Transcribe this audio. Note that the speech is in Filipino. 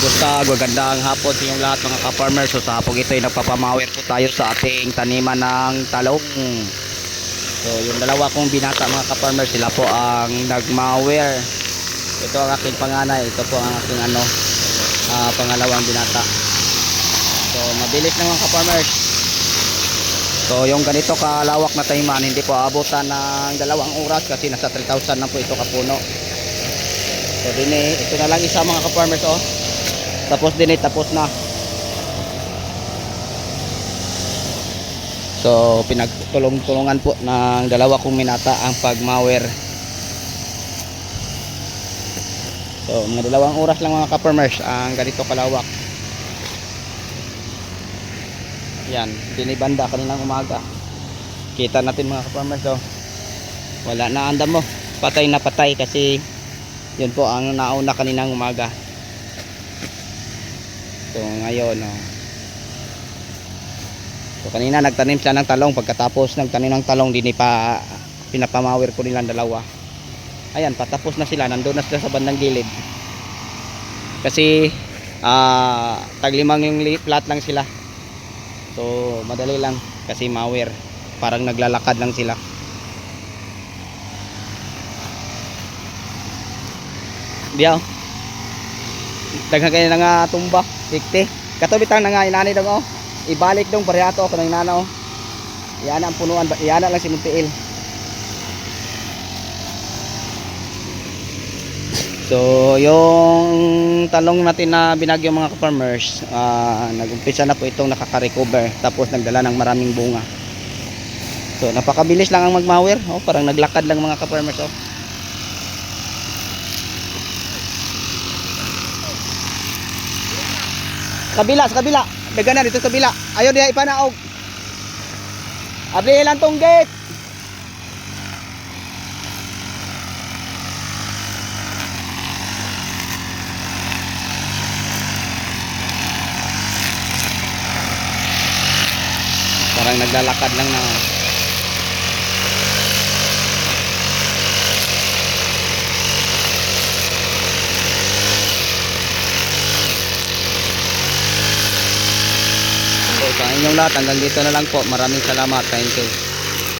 Basta magandang hapon sa inyong lahat mga ka-farmer. So sa hapon ito ay nagpapamawir po tayo sa ating taniman ng talong. So yung dalawa kong binata mga ka-farmer sila po ang nagmawir. Ito ang aking panganay. Ito po ang aking ano, ah, pangalawang binata. So mabilis na mga ka-farmers. So yung ganito kalawak na taniman hindi po abutan ng dalawang oras kasi nasa 3,000 na po ito kapuno. So din eh, ito na lang isa mga ka-farmers oh. Tapos din eh, tapos na. So pinagtulong-tulungan po ng dalawa kong minata ang pagmawer. So mga dalawang oras lang mga ka-farmers ang ganito kalawak. Yan, dinibanda kaninang umaga. Kita natin mga ka-farmers oh. Wala na andam mo. Patay na patay kasi yun po ang nauna kaninang umaga. So ngayon oh. So kanina nagtanim siya ng talong pagkatapos nagtanim ng talong din pa pinapamawir ko nilang dalawa. Ayan, patapos na sila, nandoon na sila sa bandang gilid. Kasi ah taglimang yung plat lang sila. So madali lang kasi mawir. Parang naglalakad lang sila. Diyaw. Daghan kayo na nga tumba. Sikti. Katubitang na nga inani dong oh. Ibalik dong parehato ako ng inana oh. Iyan ang punuan. Iyan lang si Muntiil. So, yung talong natin na binagyo mga farmers, ah nag-umpisa na po itong nakaka-recover tapos nagdala ng maraming bunga. So, napakabilis lang ang magmawir. Oh, parang naglakad lang mga ka-farmers oh. Kabila, sa kabila. Dagan na dito sa kabila. Ayaw diha ipanaog. Abli lang tong gate. Parang naglalakad lang na. So, sa inyong lahat, hanggang dito na lang po. Maraming salamat. Thank you.